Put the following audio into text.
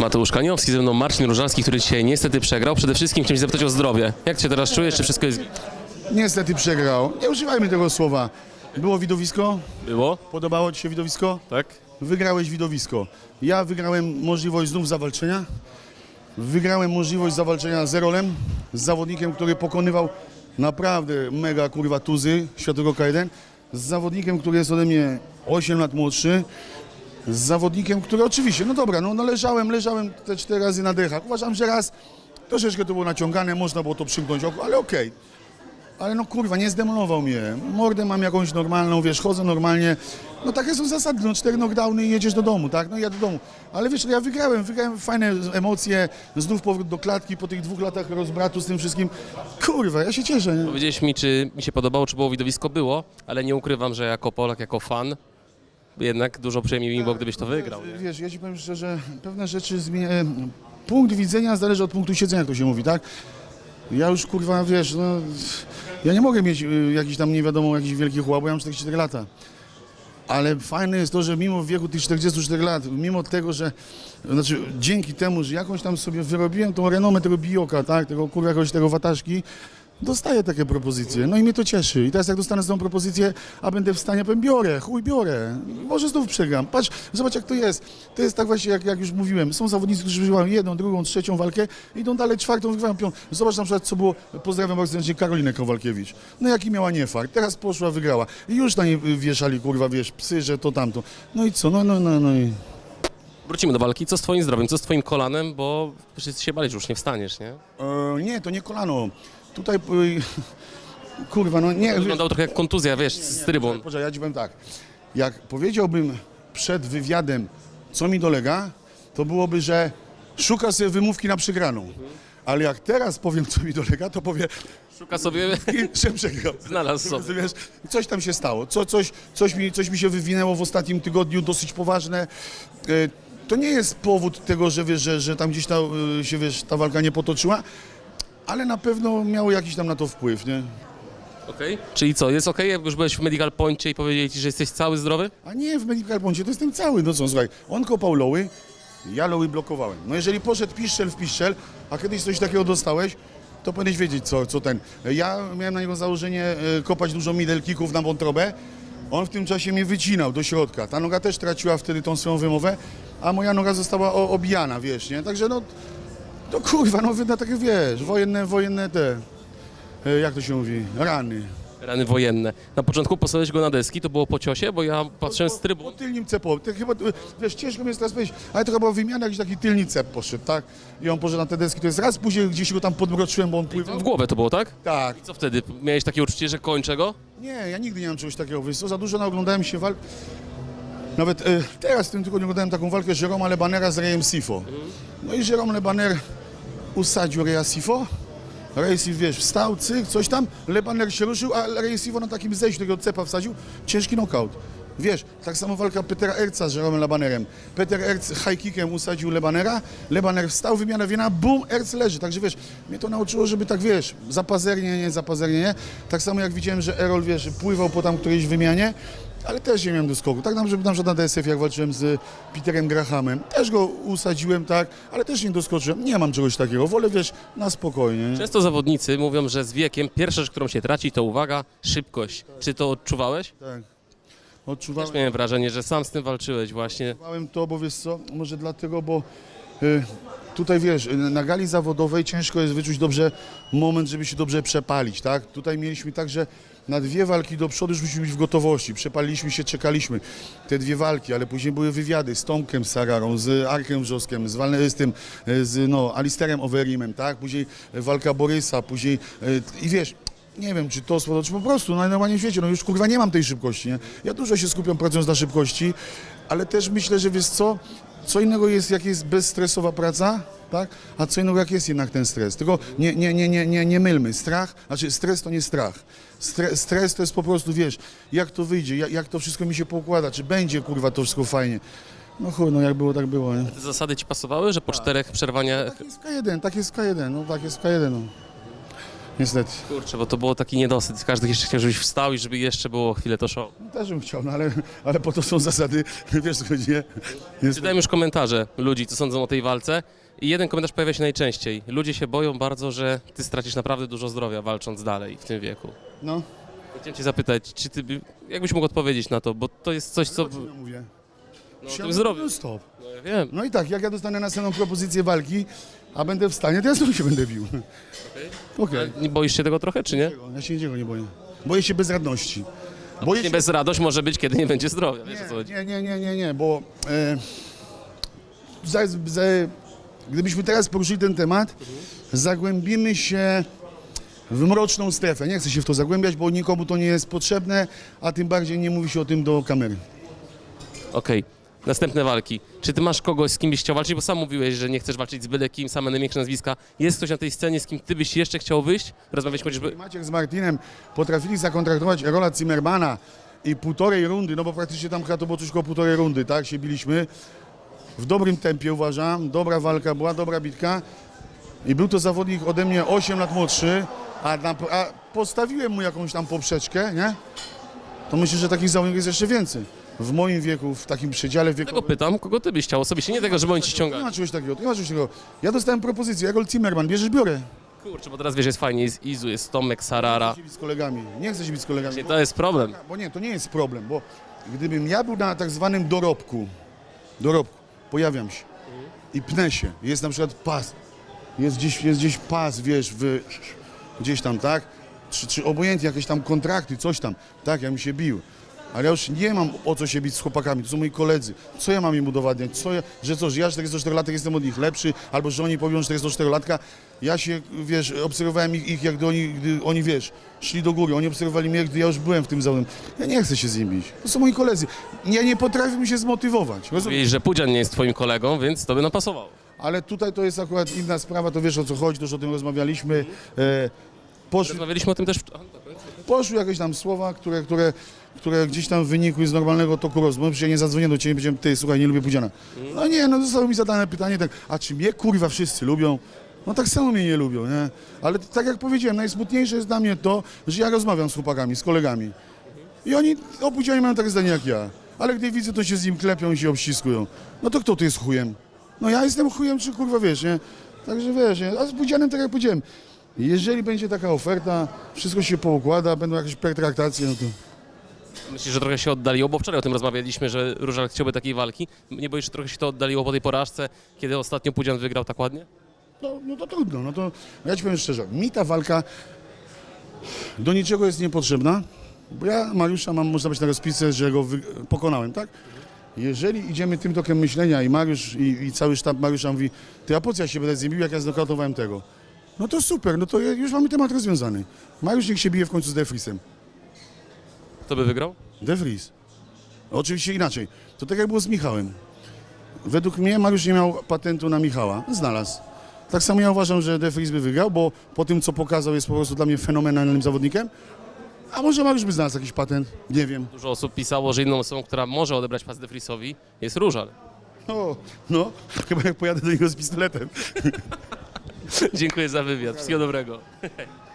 Mateusz Kaniowski, ze mną Marcin Różalski, który dzisiaj niestety przegrał. Przede wszystkim chciałem się zapytać o zdrowie. Jak się teraz czujesz? Czy wszystko jest... Niestety przegrał. Nie używajmy tego słowa. Było widowisko? Było? Podobało Ci się widowisko? Tak? Wygrałeś widowisko. Ja wygrałem możliwość znów zawalczenia. Wygrałem możliwość zawalczenia z Erolem, z zawodnikiem, który pokonywał naprawdę mega kurwa tuzy światowego K1. Z zawodnikiem, który jest ode mnie 8 lat młodszy. Z zawodnikiem, który oczywiście, no dobra, no, no leżałem, leżałem te cztery razy na dechach. Uważam, że raz troszeczkę to było naciągane, można było to przymknąć oko, ale okej. Ale no kurwa, nie zdemolował mnie. Mordę mam jakąś normalną, wiesz, chodzę normalnie. No takie są zasady, no cztery knockdowny i jedziesz do domu, tak? No ja do domu. Ale wiesz, no ja wygrałem, wygrałem fajne emocje, znów powrót do klatki po tych dwóch latach rozbratu z tym wszystkim. Kurwa, ja się cieszę, nie? Powiedziałeś mi, czy mi się podobało, czy było widowisko? Było, ale nie ukrywam, że jako Polak, jako fan, jednak dużo przyjemniej mi było, gdybyś to wygrał. nie? Wiesz, ja ci powiem szczerze, pewne rzeczy zmienia... e, Punkt widzenia zależy od punktu siedzenia, jak to się mówi, tak? Ja już kurwa, wiesz, no... Ja nie mogę mieć y, jakiś tam nie wiadomo, jakiś wielki chłop, bo ja mam 44 lata. Ale fajne jest to, że mimo wieku tych 44 lat, mimo tego, że, znaczy dzięki temu, że jakąś tam sobie wyrobiłem tą renomę tego bijoka, tak, tego kurwa jakoś tego wataszki, dostaję takie propozycje, no i mnie to cieszy. I teraz jak dostanę tą propozycję, a będę w stanie, powiem, biorę, chuj, biorę. Może znów przegram. Patrz, zobacz jak to jest. To jest tak właśnie, jak, jak już mówiłem, są zawodnicy, którzy wygrywają jedną, drugą, trzecią walkę, idą dalej czwartą, wygrywają piątą. Zobacz na przykład, co było, pozdrawiam bardzo serdecznie Karolinę Kowalkiewicz. No jaki miała niefart, teraz poszła, wygrała. I już na niej wieszali, kurwa, wiesz, psy, że to tamto. No i co, no, no, no, no i... Wrócimy do walki. Co z twoim zdrowiem? Co z twoim kolanem? Bo wszyscy się bali, że już nie wstaniesz, nie? E, nie, to nie kolano. Tutaj, y, kurwa, no nie... Wyglądało trochę jak kontuzja, wiesz, z trybun. Poczekaj, ja ci powiem tak. Jak powiedziałbym przed wywiadem, co mi dolega, to byłoby, że szuka sobie wymówki na przegraną. Ale jak teraz powiem, co mi dolega, to powie, Szuka sobie, że przegrał. znalazł sobie. Wiesz, coś tam się stało. Co, coś, coś, mi, coś mi się wywinęło w ostatnim tygodniu, dosyć poważne. E, To nie jest powód tego, że, wiesz, że, że tam gdzieś ta, e, się wiesz, ta walka nie potoczyła, ale na pewno miało jakiś tam na to wpływ, nie? Okej. Czyli co, jest okej, jak już byłeś w Medical Poincie i powiedzieli ci, że jesteś cały zdrowy? A nie, w Medical Bondzie to jestem cały. No co, słuchaj, on kopał loły, ja loły blokowałem. No jeżeli poszedł piszczel w piszczel, a kiedyś coś takiego dostałeś, to powinieneś wiedzieć, co, co ten. Ja miałem na niego założenie e, kopać dużo middle kicków na wątrobę. On w tym czasie mnie wycinał do środka. Ta noga też traciła wtedy tą swoją wymowę, a moja noga została o, obijana, wiesz, nie? Także no, to kurwa, no na takie, wiesz, wojenne, wojenne te, e, jak to się mówi, rany. Rany wojenne. Na początku postawiłeś go na deski, to było po ciosie, bo ja patrzyłem z Po trybun. tylnym cepu. To chyba, wiesz, ciężko mi jest teraz powiedzieć, ale to chyba wymiana, jakiś taki tylny cep poszedł, tak? I on poszedł na te deski. To jest raz, później gdzieś go tam podmroczyłem, bo on pływał. W głowę to było, tak? Tak. I co wtedy? Miałeś takie uczucie, że kończę go? Nie, ja nigdy nie mam czegoś takiego. Wiesz co, za dużo naoglądałem się walk. Nawet e, teraz w tym tygodniu oglądałem taką walkę Jeroma Lebanera z Reyem Sifo. No i Jerome Lebaner usadził Reya Sifo. Rey Sif, wiesz, wstał, cyk, coś tam, Lebaner się ruszył, a Rey Sifo na takim zejściu tego cepa wsadził, ciężki knockout. Wiesz, tak samo walka Petera Erca z Jerome Lebanerem. Peter Erc high kickiem usadził Lebanera, Lebaner wstał, wymiana wiena, bum, Erc leży. Także wiesz, mnie to nauczyło, żeby tak, wiesz, zapazernie, nie, zapazernie, nie. Tak samo jak widziałem, że Erol, wiesz, pływał po tam którejś wymianie, ale też nie miałem do skoku. Tak nam, żeby na przykład na DSF, jak walczyłem z Peterem Grahamem, też go usadziłem, tak, ale też nie doskoczyłem. Nie mam czegoś takiego, wolę, wiesz, na spokojnie. nie? Często zawodnicy mówią, że z wiekiem pierwsza rzecz, którą się traci, to uwaga, szybkość. Czy to odczuwałeś? Tak. Też Odczuwałem. miałem wrażenie, że sam z tym walczyłeś właśnie. Odczuwałem to, bo wiesz co, może dlatego, bo y, tutaj wiesz, y, na gali zawodowej ciężko jest wyczuć dobrze moment, żeby się dobrze przepalić, tak? Tutaj mieliśmy tak, że na dwie walki do przodu już być w gotowości. Przepaliliśmy się, czekaliśmy te dwie walki, ale później były wywiady z Tomkiem Sararą, z Arkiem Wrzoskiem, z, Walne, z tym, y, z no, Alisterem Overeemem, tak? Później y, walka Borysa, później y, i wiesz, nie wiem, czy to słowo, czy po prostu, no najnormalniej w świecie, no już kurwa nie mam tej szybkości, nie? Ja dużo się skupiam pracując na szybkości, ale też myślę, że wiesz co, co innego jest, jak jest bezstresowa praca, tak? A co innego, jak jest jednak ten stres. Tylko nie, nie, nie, nie, nie, nie mylmy. Strach, znaczy stres to nie strach. Stre, stres to jest po prostu, wiesz, jak to wyjdzie, jak, jak to wszystko mi się poukłada, czy będzie kurwa to wszystko fajnie. No chuj, no jak było, tak było, nie? Te zasady ci pasowały, że po czterech przerwaniach... Tak jest w K1, tak jest w K1, no tak jest w K1, no. Niestety. Kurczę, bo to było taki niedosyt. Każdy jeszcze chciał, żebyś wstał i żeby jeszcze było chwilę to show. No, też bym chciał, no ale, ale po to są zasady, wiesz co chodzi, nie? Czytałem już komentarze ludzi, co sądzą o tej walce. I jeden komentarz pojawia się najczęściej. Ludzie się boją bardzo, że ty stracisz naprawdę dużo zdrowia walcząc dalej w tym wieku. no, Chciałem cię zapytać, czy ty, by- jakbyś mógł odpowiedzieć na to, bo to jest coś, co... co ja mówię? No, o Siadam zdrowiu. non Stop. No ja wiem. No i tak, jak ja dostanę następną propozycję walki, a będę w stanie, to ja znowu się będę bił. Okej. Nie boisz się tego trochę, czy nie? Ja się niczego nie boję. Boję się bezradności. Boję Nie się... bezradość może być, kiedy nie będzie zdrowia, wiesz o co chodzi. Nie, nie, nie, nie, nie, bo e, za, za, gdybyśmy teraz poruszyli ten temat, zagłębimy się w mroczną strefę. Nie chcę się w to zagłębiać, bo nikomu to nie jest potrzebne, a tym bardziej nie mówi się o tym do kamery. Okej, następne walki. Czy ty masz kogoś, z kim byś chciał walczyć? Bo sam mówiłeś, że nie chcesz walczyć z byle kim, same największe nazwiska. Jest ktoś na tej scenie, z kim ty byś jeszcze chciał wyjść? Rozmawiać chociażby... Maciek z Martinem potrafili zakontraktować Rola Zimmermana i półtorej rundy, no bo praktycznie tam chyba to było coś koło półtorej rundy, tak, się biliśmy. W dobrym tempie uważam, dobra walka była, dobra bitka. I był to zawodnik ode mnie 8 lat młodszy, a, na, a postawiłem mu jakąś tam poprzeczkę, nie? To myślę, że takich zawodników jest jeszcze więcej. W moim wieku, w takim przedziale Tego wiekowym. pytam, kogo ty byś chciał osobiście, nie tego, żeby oni ci Nie ściągali. ma czegoś takiego, nie ma czegoś takiego. Ja dostałem propozycję, Erol Zimmerman, bierzesz, biorę. Kurczę, bo teraz wiesz, jest fajnie, jest Izu, jest Tomek, Sarara. Nie chcę się bić z kolegami, nie chcę się bić z kolegami. Właśnie to jest problem. Bo nie, to nie jest problem, bo gdybym ja był na tak zwanym dorobku, dorobku, pojawiam się i pnę się, jest na przykład pas, jest gdzieś, jest gdzieś pas, wiesz, w, gdzieś tam, tak? Czy, czy obojętnie jakieś tam kontrakty, coś tam, tak, ja bym się bił. Ale ja już nie mam o co się bić z chłopakami, to są moi koledzy. Co ja mam im udowadniać? Co ja, że co, że ja 44 latek jestem od nich lepszy, albo że oni powią 44 latka. Ja się, wiesz, obserwowałem ich, ich jak gdy oni, gdy oni, wiesz, szli do góry. Oni obserwowali mnie, gdy ja już byłem w tym zawodem. Ja nie chcę się z nimi bić. To są moi koledzy. Ja nie potrafię mi się zmotywować. Mówiłeś, że Pudzian nie jest twoim kolegą, więc to by napasowało. Ale tutaj to jest akurat inna sprawa, to wiesz o co chodzi, to już o tym rozmawialiśmy. E, poszły, Rozmawialiśmy o tym też... w- poszły jakieś tam słowa, które, które, które gdzieś tam wynikły z normalnego toku rozmowy, przecież ja nie zadzwonię do ciebie i powiedziałem, ty, słuchaj, nie lubię Pudziana. No nie, no zostało mi zadane pytanie tak, a czy mnie kurwa wszyscy lubią? No tak samo mnie nie lubią, nie? Ale tak jak powiedziałem, najsmutniejsze jest dla mnie to, że ja rozmawiam z chłopakami, z kolegami. I oni o Pudzianie mają takie zdanie jak ja. Ale gdy widzę, to się z nim klepią i się obściskują. No to kto tu jest chujem? No ja jestem chujem, czy kurwa wiesz, nie? Także wiesz, nie? A z Pudzianem, tak jak powiedziałem, jeżeli będzie taka oferta, wszystko się poukłada, będą jakieś pertraktacje, no to... Myślisz, że trochę się oddaliło, bo wczoraj o tym rozmawialiśmy, że Różal chciałby takiej walki. Nie boisz że trochę się to oddaliło po tej porażce, kiedy ostatnio Pudzian wygrał tak ładnie? No, no to trudno, no to ja ci powiem szczerze, mi ta walka do niczego jest niepotrzebna, bo ja Mariusza mam, można być na rozpisce, że go wy... pokonałem, tak? Jeżeli idziemy tym tokiem myślenia i Mariusz i, i cały sztab Mariusza mówi, to ja po co ja się będę z nim bił, jak ja znokautowałem tego? No to super, no to już mamy temat rozwiązany. Mariusz niech się bije w końcu z Defrisem. Kto by wygrał? De Vries. Oczywiście inaczej. To tak jak było z Michałem. Według mnie Mariusz nie miał patentu na Michała. Znalazł. Tak samo ja uważam, że De Vries by wygrał, bo po tym, co pokazał, jest po prostu dla mnie fenomenalnym zawodnikiem. A może Mariusz by znalazł jakiś patent? Nie wiem. Dużo osób pisało, że inną osobą, która może odebrać pas De Vriesowi jest Różal. O, no, chyba jak pojadę do niego z pistoletem. Dziękuję za wywiad. Wszystkiego dobrego.